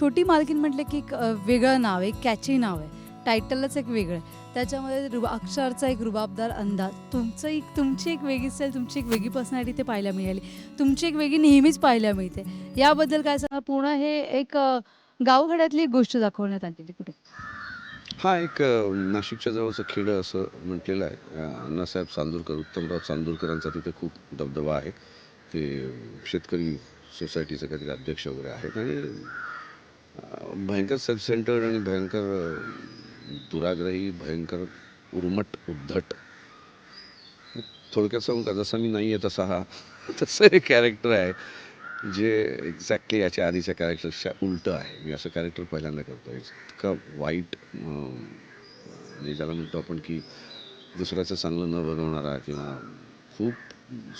छोटी मालकीन म्हटलं की एक अ, वेगळं नाव आहे एक कॅची नाव आहे. टायटलच एक वेगळं आहे. त्याच्यामध्ये रुबा अक्षरचा एक रुबाबदार अंदाज. तुमचं एक तुमची एक वेगळी स्टाईल तुमची एक वेगळी पर्सनॅलिटी ते पाहायला मिळाली. तुमची एक वेगळी नेहमीच पाहायला मिळते. याबद्दल काय सांगा पूर्ण हे एक अ, गावखेड्यातली एक गोष्ट दाखवण्यात आलेली कुठे? हा एक अ, नाशिकच्या जवळचं खेडं असं म्हटलेलं आहे. अ, अण्णासाहेब चांदूरकर उत्तमराव चांदूरकरांचा तिथे खूप दबदबा आहे. ते शेतकरी सोसायटीचे काहीतरी अध्यक्ष वगैरे आहेत. आणि भयंकर सेल्फ सेंटर्ड आणि भयंकर दुराग्रही भयंकर उर्मट उद्धट. थोडक्यात सांगू का? जसा मी नाही आहे तसा हा तसं हे कॅरेक्टर आहे जे एक्झॅक्टली याच्या आधीच्या कॅरेक्टरच्या उलटं आहे. मी असं कॅरेक्टर पहिल्यांदा करतो इतकं वाईट म्हणजे ज्याला म्हणतो आपण की दुसऱ्याचं चांगलं न बनवणारा किंवा खूप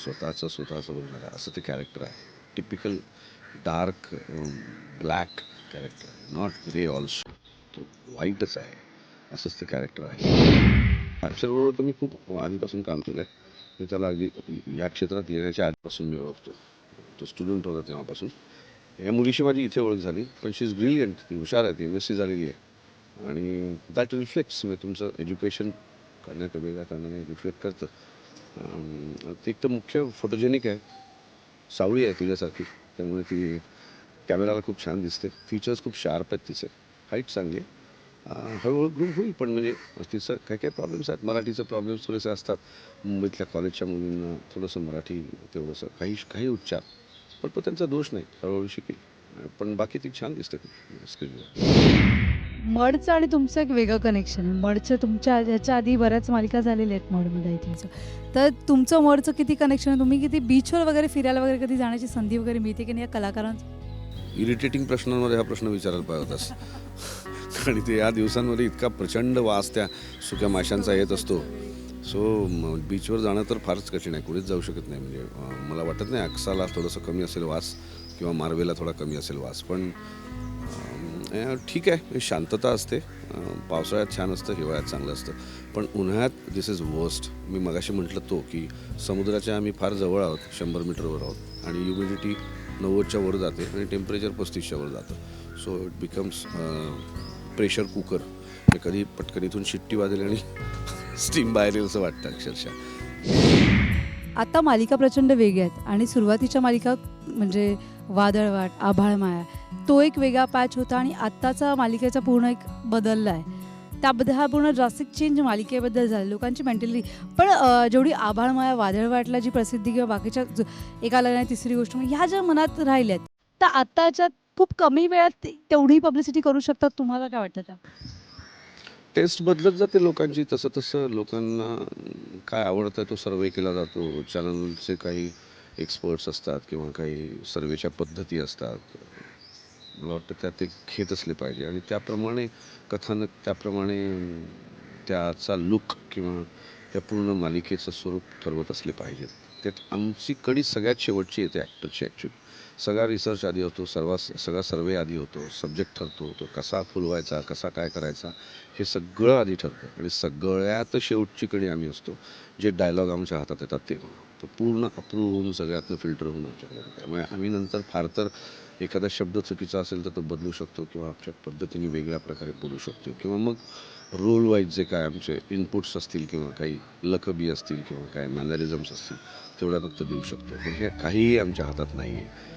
स्वतःचं स्वतःचं बनवणारा असं ते कॅरेक्टर आहे. टिपिकल डार्क ब्लॅक कॅरेक्टर आहे नॉट ग्रे ऑल्सो तो वाईटच आहे असंच ते कॅरेक्टर आहे अक्षरबरोबर तर मी खूप आधीपासून काम केलं आहे मी त्याला अगदी या क्षेत्रात येण्याच्या आधीपासून मी ओळखतो तो स्टुडंट होता तेव्हापासून या मुलीशी माझी इथे ओळख झाली पण शी इज ब्रिलियंट ती हुशार आहे ती एम एस सी झालेली आहे आणि दॅट रिफ्लेक्ट्स म्हणजे तुमचं एज्युकेशन करण्यात वेगळ्या कारणाने रिफ्लेक्ट करतं ती ते एक तर मुख्य फोटोजेनिक आहे सावळी आहे तुझ्यासारखी त्यामुळे ती कॅमेराला खूप छान दिसते. फीचर्स खूप शार्प आहेत तिचे. हाईट चांगली आहे. हळूहळू ग्रुप होईल पण म्हणजे तिचं काही काही प्रॉब्लेम्स आहेत? मराठीचे प्रॉब्लेम्स थोडेसे असतात. मुंबईतल्या कॉलेजच्या मुलींना थोडंसं मराठी तेवढंसं काही काही उच्चार. पण तो त्यांचा दोष नाही. हळूहळू शिकेल. पण बाकी ती छान दिसते स्क्रीनवर मडचं आणि तुमचं एक वेगळं कनेक्शन आहे. मडचं तुमच्या ह्याच्या आधी बऱ्याच मालिका झालेल्या आहेत मडमध्ये आय थिंक तर तुमचं मडचं किती कनेक्शन आहे? तुम्ही किती बीचवर वगैरे फिरायला वगैरे कधी जाण्याची संधी वगैरे मिळते की नाही या कलाकारांचं? इरिटेटिंग प्रश्नांमध्ये हा प्रश्न विचारायला पाहिजे होतास. आणि ते या दिवसांमध्ये इतका प्रचंड वास त्या सुक्या माशांचा येत असतो. सो बीचवर जाणं तर फारच कठीण आहे. कुणीच जाऊ शकत नाही. म्हणजे मला वाटत नाही अक्साला थोडंसं कमी असेल वास किंवा मार्वेला थोडा कमी असेल वास. पण ठीक आहे. शांतता असते. पावसाळ्यात छान असतं हिवाळ्यात चांगलं असतं. पण उन्हाळ्यात दिस इज वर्स्ट मी मगाशी म्हटलं तो की समुद्राच्या आम्ही फार जवळ आहोत शंभर मीटरवर आहोत. आणि ह्युमिडिटी नव्वदच्या वर जाते आणि टेम्परेचर पस्तीसच्या वर जातं. So it becomes pressure cooker ते कधी पटकन इथून शिट्टी वाजेल आणि स्टीम बाहेर येईल असं वाटतं अक्षरशः. आता मालिका प्रचंड वेगळ्या आहेत आणि सुरुवातीच्या मालिका म्हणजे वादळवाट आभाळ माया तो एक वेगळा पॅच होता आणि आत्ताचा मालिकेचा पूर्ण एक बदलला आहे. त्याबद्दल हा पूर्ण ड्रास्टिक चेंज मालिकेबद्दल झाला. लोकांची मेंटली पण जेवढी आभाळ माया वादळवाटला जी प्रसिद्धी किंवा बाकीच्या एका लग्नाची तिसरी गोष्ट म्हणजे ह्या ज्या मनात राहिल्यात तर आत्ताच्या खूप कमी वेळात तेवढी पब्लिसिटी करू शकतात तुम्हाला काय वाटतं त्या टेस्ट बदलत जाते लोकांची तसं तसं लोकांना काय आवडतं तो सर्वे केला जातो. चॅनलचे काही एक्सपर्ट्स असतात किंवा काही सर्वेच्या पद्धती असतात. मला वाटतं त्यात ते घेत असले पाहिजे. आणि त्याप्रमाणे कथानक त्याप्रमाणे त्याचा लुक किंवा त्या पूर्ण मालिकेचं स्वरूप ठरवत असले पाहिजेत. त्यात आमची कडी सगळ्यात शेवटची येते ॲक्टरची ॲक्च्युली सगळा रिसर्च आधी होतो सर्वा सगळा सर्वे आधी होतो सब्जेक्ट ठरतो होतो कसा फुलवायचा कसा काय करायचा हे सगळं आधी ठरतं. आणि सगळ्यात शेवटची कडी आम्ही असतो जे डायलॉग आमच्या हातात येतात ते. तो पूर्ण अप्रूव्ह होऊन सगळ्यातनं फिल्टर होऊन आमच्याकडे त्यामुळे आम्ही नंतर फार तर एखादा शब्द चुकीचा असेल तर तो बदलू शकतो किंवा आमच्या पद्धतीने वेगळ्या प्रकारे बोलू शकतो. किंवा मग रोल वाईज जे काय आमचे इनपुट्स असतील किंवा काही लकबी असतील किंवा काय मॅनरिझम्स असतील तेवढ्या फक्त देऊ शकतो. पण हे काहीही आमच्या हातात नाही आहे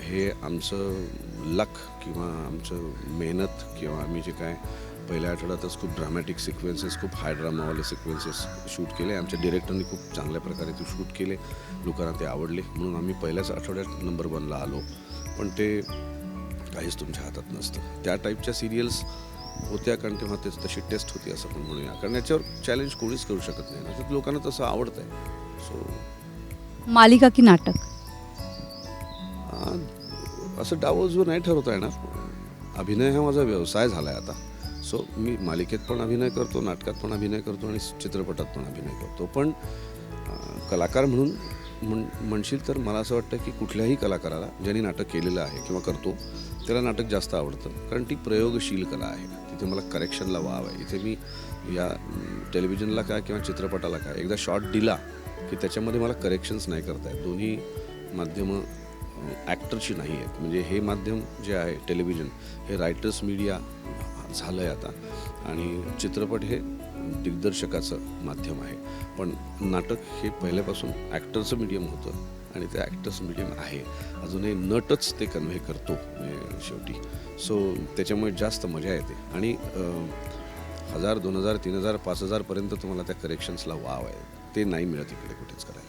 हे आमचं लक किंवा आमचं मेहनत किंवा आम्ही जे काय पहिल्या आठवड्यातच खूप ड्रामॅटिक सिक्वेन्सेस खूप हाय ड्रामावाले सिक्वेन्सेस शूट केले. आमच्या डिरेक्टरनी खूप चांगल्या प्रकारे ते शूट केले. लोकांना ते आवडले. म्हणून आम्ही पहिल्याच आठवड्यात नंबर वनला आलो. पण ते काहीच तुमच्या हातात नसतं. त्या टाईपच्या सिरियल्स होत्या कारण तेव्हा तेच तशी टेस्ट होती असं पण म्हणूया. कारण याच्यावर चॅलेंज कोणीच करू शकत नाही ना. लोकांना तसं आवडतं आहे सो मालिका की नाटक? असं डावजून नाही ठरवता येणार. अभिनय हा माझा व्यवसाय झाला आहे आता. सो मी मालिकेत पण अभिनय करतो नाटकात पण अभिनय करतो आणि चित्रपटात पण अभिनय करतो. पण कलाकार म्हणून म्हण म्हणशील तर मला असं वाटतं की कुठल्याही कलाकाराला ज्यांनी नाटक केलेलं आहे किंवा करतो त्याला नाटक जास्त आवडतं. कारण ती प्रयोगशील कला आहे. तिथे मला करेक्शनला वाव आहे. इथे मी या टेलिव्हिजनला काय किंवा चित्रपटाला काय एकदा शॉट दिला की त्याच्यामध्ये मला करेक्शन्स नाही करता येत दोन्ही माध्यमं ॲक्टरची नाही आहेत. म्हणजे हे माध्यम जे आहे टेलिव्हिजन हे रायटर्स मीडिया झालं आहे आता. आणि चित्रपट हे दिग्दर्शकाचं माध्यम आहे. पण नाटक हे पहिल्यापासून ॲक्टरचं मीडियम होतं आणि ते ॲक्टर्स मीडियम आहे. अजूनही नटच ते कन्व्हे करतो शेवटी. सो त्याच्यामुळे जास्त मजा येते. आणि हजार दोन हजार तीन हजार पाच हजारपर्यंत तुम्हाला त्या करेक्शन्सला वाव आहे. ते नाही मिळत इकडे कुठेच करायला.